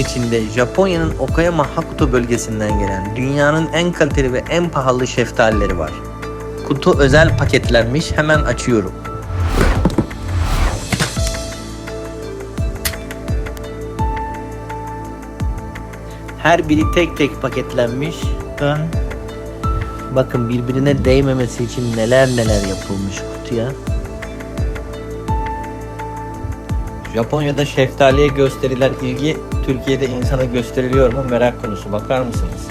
içinde Japonya'nın Okayama Hakuto bölgesinden gelen dünyanın en kaliteli ve en pahalı şeftalileri var. Kutu özel paketlenmiş hemen açıyorum. Her biri tek tek paketlenmiş. Bakın. Birbirine değmemesi için neler neler yapılmış kutuya. Japonya'da şeftaliye gösterilen ilgi Türkiye'de insana gösteriliyor mu merak konusu bakar mısınız?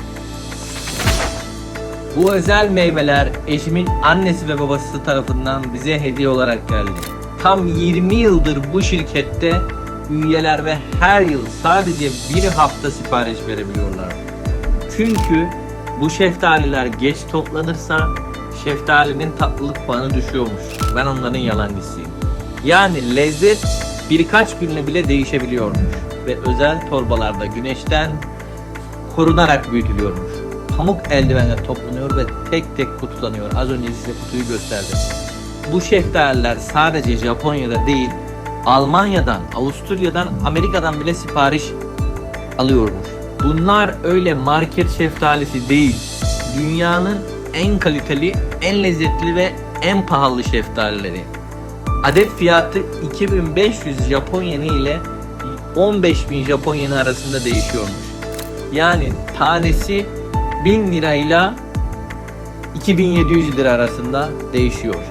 Bu özel meyveler eşimin annesi ve babası tarafından bize hediye olarak geldi. Tam 20 yıldır bu şirkette üyeler ve her yıl sadece bir hafta sipariş verebiliyorlar. Çünkü bu şeftaliler geç toplanırsa şeftalinin tatlılık puanı düşüyormuş. Ben onların yalancısıyım. Yani lezzet birkaç günle bile değişebiliyormuş. Ve özel torbalarda güneşten korunarak büyütülüyormuş. Pamuk eldivenle toplanıyor ve tek tek kutulanıyor. Az önce size kutuyu gösterdim. Bu şeftaliler sadece Japonya'da değil, Almanya'dan, Avusturya'dan, Amerika'dan bile sipariş alıyormuş. Bunlar öyle market şeftalisi değil. Dünyanın en kaliteli, en lezzetli ve en pahalı şeftalileri. Adet fiyatı 2500 Japon yeni ile 15000 Japon yeni arasında değişiyormuş. Yani tanesi 1000 lirayla 2700 lira arasında değişiyor.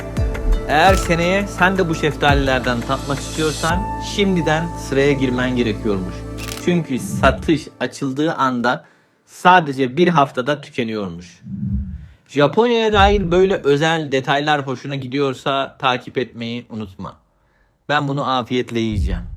Eğer seneye sen de bu şeftalilerden tatmak istiyorsan şimdiden sıraya girmen gerekiyormuş. Çünkü satış açıldığı anda sadece bir haftada tükeniyormuş. Japonya'ya dair böyle özel detaylar hoşuna gidiyorsa takip etmeyi unutma. Ben bunu afiyetle yiyeceğim.